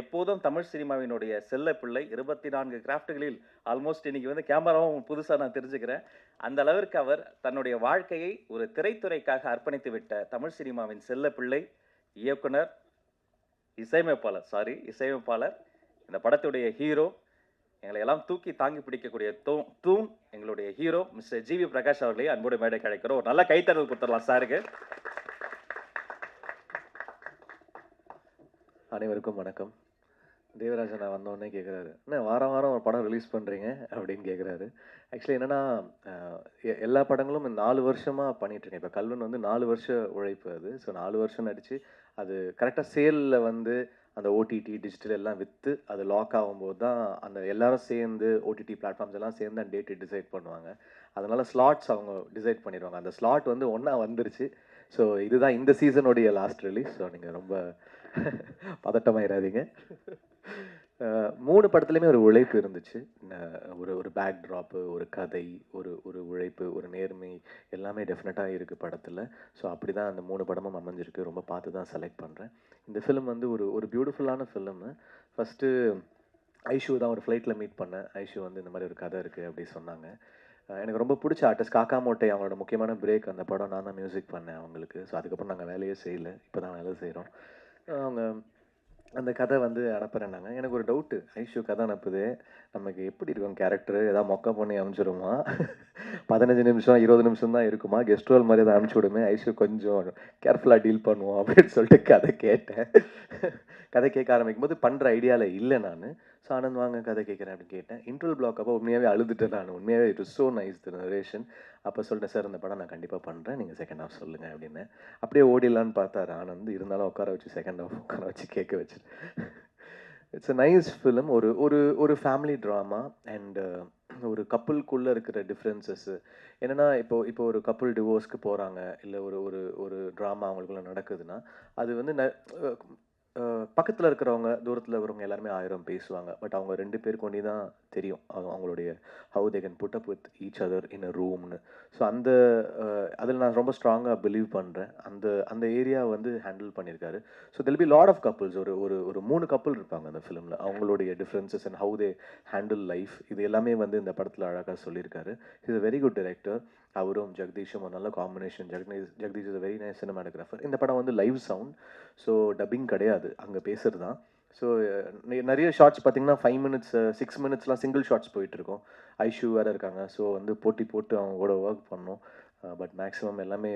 எப்போதும் தமிழ் சினிமாவினுடைய செல்ல பிள்ளை இருபத்தி நான்கு கிராஃப்ட்களில் ஆல்மோஸ்ட் இன்னைக்கு வந்து கேமராவும் புதுசாக நான் தெரிஞ்சுக்கிறேன். அந்த அளவிற்கு அவர் தன்னுடைய வாழ்க்கையை ஒரு திரைத்துறைக்காக அர்ப்பணித்து விட்ட தமிழ் சினிமாவின் செல்ல பிள்ளை இயக்குனர் இசையமைப்பாளர் சாரி இசையமைப்பாளர் இந்த படத்துடைய ஹீரோ எங்களை எல்லாம் தூக்கி தாங்கி பிடிக்கக்கூடிய தூ தூண் எங்களுடைய ஹீரோ மிஸ்டர் ஜிவி பிரகாஷ் அவர்களையும் அன்போடு மேடை கிடைக்கிறோம் ஒரு நல்ல கைத்தடல் கொடுத்துடலாம் சாருக்கு. அனைவருக்கும் வணக்கம். தேவராஜன் நான் வந்தோடனே கேட்குறாரு என்ன வாரம் வாரம் ஒரு படம் ரிலீஸ் பண்ணுறீங்க அப்படின்னு கேட்குறாரு ஆக்சுவலி என்னென்னா எல்லா படங்களும் நாலு வருஷமாக பண்ணிகிட்ருக்கேன் இப்போ கல்வன் வந்து நாலு வருஷ உழைப்பு அது. ஸோ நாலு வருஷம் நடித்து அது கரெக்டாக சேலில் வந்து அந்த ஓடிடி டிஜிட்டல் எல்லாம் விற்று அது லாக் ஆகும்போது தான் அந்த எல்லாரும் சேர்ந்து ஓடிடி பிளாட்ஃபார்ம்ஸ் எல்லாம் சேர்ந்து அந்த டேட்டு டிசைட் பண்ணுவாங்க. அதனால் ஸ்லாட்ஸ் அவங்க டிசைட் பண்ணிடுவாங்க. அந்த ஸ்லாட் வந்து ஒன்றா வந்துருச்சு. ஸோ இதுதான் இந்த சீசனுடைய லாஸ்ட் ரிலீஸ் ஸோ நீங்கள் ரொம்ப பதட்டமாயிடாதீங்க மூணு படத்துலையுமே ஒரு உழைப்பு இருந்துச்சு. ஒரு ஒரு பேக் ட்ராப்பு ஒரு கதை ஒரு ஒரு உழைப்பு ஒரு நேர்மை எல்லாமே டெஃபினட்டாக இருக்குது படத்தில். ஸோ அப்படி தான் அந்த மூணு படமும் அமைஞ்சிருக்கு. ரொம்ப பார்த்து தான் செலக்ட் பண்ணுறேன் இந்த ஃபிலிம் வந்து ஒரு ஒரு பியூட்டிஃபுல்லான ஃபிலிமு ஃபஸ்ட்டு ஐஷு தான் ஒரு ஃப்ளைட்டில் மீட் பண்ணேன். ஐஷு வந்து இந்த மாதிரி ஒரு கதை இருக்குது அப்படி சொன்னாங்க. எனக்கு ரொம்ப பிடிச்ச ஆர்டிஸ்ட் காக்கா மோட்டை அவங்களோட முக்கியமான பிரேக் அந்த படம் நான் தான் மியூசிக் பண்ணேன் அவங்களுக்கு. ஸோ அதுக்கப்புறம் நாங்கள் வேலையே செய்யலை. இப்போ தான் வேலை செய்கிறோம் அவங்க அந்த கதை வந்து அனுப்புகிறேன்னாங்க எனக்கு ஒரு டவுட்டு ஐஷோ கதை அனுப்புது. நமக்கு எப்படி இருக்கும் கேரக்டர் ஏதாவது மொக்க பண்ணி அனுப்பிச்சிடுமா பதினஞ்சு நிமிஷம் இருபது நிமிஷம் தான் இருக்குமா? கெஸ்ட் ரோல் மாதிரி ஏதாவது அனுப்பிச்சி விடுமே. ஐஷோ கொஞ்சம் கேர்ஃபுல்லாக டீல் பண்ணுவோம் அப்படின்னு சொல்லிட்டு கதை கேட்டேன். கதை கேட்க ஆரம்பிக்கும் போது பண்ணுற ஐடியாவில் இல்லை நான். ஸோ ஆனந்த் வாங்க கதை கேட்குறேன் அப்படின்னு கேட்டேன். இன்ட்ரல் பிளாக் அப்போ உண்மையாகவே அழுதுட்டேன் நான். உண்மையாகவே it is so nice the narration அப்போ சொல்லிட்டேன் சார் இந்த படம் நான் கண்டிப்பாக பண்ணுறேன் நீங்கள் செகண்ட் ஹாஃப் சொல்லுங்கள் அப்படின்னு. அப்படியே ஓடிடலான்னு பார்த்தாரு ஆனந்த். இருந்தாலும் உட்கார வச்சு செகண்ட் ஹாஃப் உட்கார வச்சு கேட்க வச்சு. இட்ஸ் அ நைஸ் ஃபிலிம் ஒரு ஒரு ஒரு ஃபேமிலி ட்ராமா அண்டு ஒரு கப்புளுக்குள்ளே இருக்கிற டிஃப்ரென்சஸ்ஸு என்னென்னா இப்போ இப்போ ஒரு கப்புள் டிவோர்ஸ்க்கு போகிறாங்க இல்லை ஒரு ஒரு ஒரு ட்ராமா அவங்களுக்குள்ள நடக்குதுன்னா அது வந்து ந பக்கத்தில் இருக்கிறவங்க தூரத்தில் இருக்கிறவங்க எல்லாருமே ஆயிரம் பேசுவாங்க. பட் அவங்க ரெண்டு பேருக்கு ஒண்டி தான் தெரியும். அவங்க அவங்களுடைய how they can put up with each other in a ரூம்னு so அந்த அதில் நான் ரொம்ப ஸ்ட்ராங்காக பிலீவ் பண்ணுறேன் அந்த அந்த ஏரியா வந்து ஹேண்டில் பண்ணியிருக்காரு. So there'll be lot of couples ஒரு ஒரு ஒரு மூணு கப்புள் இருப்பாங்க அந்த ஃபிலிமில் அவங்களுடைய differences and how they handle life இது எல்லாமே வந்து இந்த படத்தில் அழகாக சொல்லியிருக்காரு. Is a very good director அவரும் ஜெகதீஷும் ஒரு நல்ல combination Jagadeesh Jagadeesh is very nice cinematographer இந்த படம் வந்து லைவ் சவுண்ட் ஸோ டப்பிங் கிடையாது. அங்கே பேசுகிறது தான் ஸோ நிறைய ஷார்ட்ஸ் பார்த்தீங்கன்னா ஃபைவ் மினிட்ஸ் சிக்ஸ் uh, மினிட்ஸ்லாம் சிங்கிள் ஷார்ட்ஸ் போயிட்டுருக்கோம் ஐஷு வேறு இருக்காங்க. ஸோ வந்து போட்டி போட்டு அவங்க கூட ஒர்க் பண்ணோம் uh, பட் மேக்ஸிமம் எல்லாமே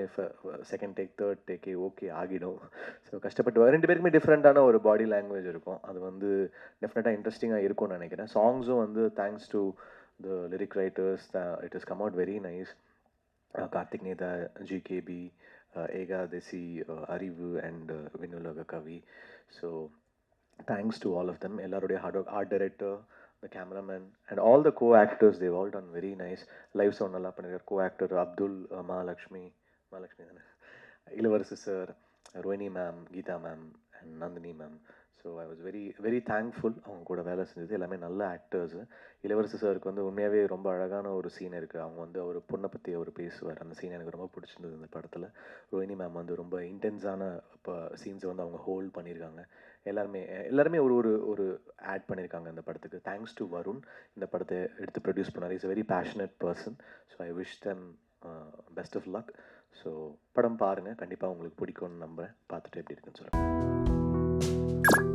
செகண்ட் டேக் தேர்ட் டேக்கே ஓகே ஆகிடும். ஸோ கஷ்டப்பட்டு ரெண்டு பேருக்குமே டிஃப்ரெண்ட்டான ஒரு பாடி லாங்குவேஜ் இருக்கும். அது வந்து டெஃபினட்டாக இன்ட்ரெஸ்டிங்காக இருக்கும்னு நினைக்கிறேன். சாங்ஸும் வந்து thanks to the lyric writers it is come out very nice Karthik Netha GKP Ekadasi Arivu and Vinulaga Kavi so thanks to all of them எல்லாருடைய hard work art director the cameraman and all the co actors they've all done very nice live sound நல்லா பண்ணியிருக்கார் co actor Abdul Mahalakshmi Mahalakshmi தானே? Ilavarasu sir Rohini ma'am Geetha ma'am and Nandini ma'am so I was very very thankful அவங்க கூட வேலை செஞ்சது எல்லாமே நல்ல actors இளவரசு சாருக்கு வந்து உண்மையாகவே ரொம்ப அழகான ஒரு சீன் இருக்குது அவங்க வந்து அவர் பொண்ணை பற்றி அவர் பேசுவார். அந்த சீன் எனக்கு ரொம்ப பிடிச்சிருந்தது இந்த படத்தில். ரோஹினி மேம் வந்து ரொம்ப இன்டென்ஸான இப்போ சீன்ஸை வந்து அவங்க ஹோல்ட் பண்ணியிருக்காங்க எல்லாருமே எல்லாருமே ஒரு ஒரு ஒரு ஆட் பண்ணியிருக்காங்க இந்த படத்துக்கு. தேங்க்ஸ் டு வருண் இந்த படத்தை எடுத்து ப்ரொடியூஸ் பண்ணார். Is a very passionate person so I wish them best of luck so படம் பாருங்கள் கண்டிப்பாக உங்களுக்கு பிடிக்கும்னு நம்புகிறேன் பார்த்துட்டு எப்படி இருக்குன்னு சொல்லுங்கள்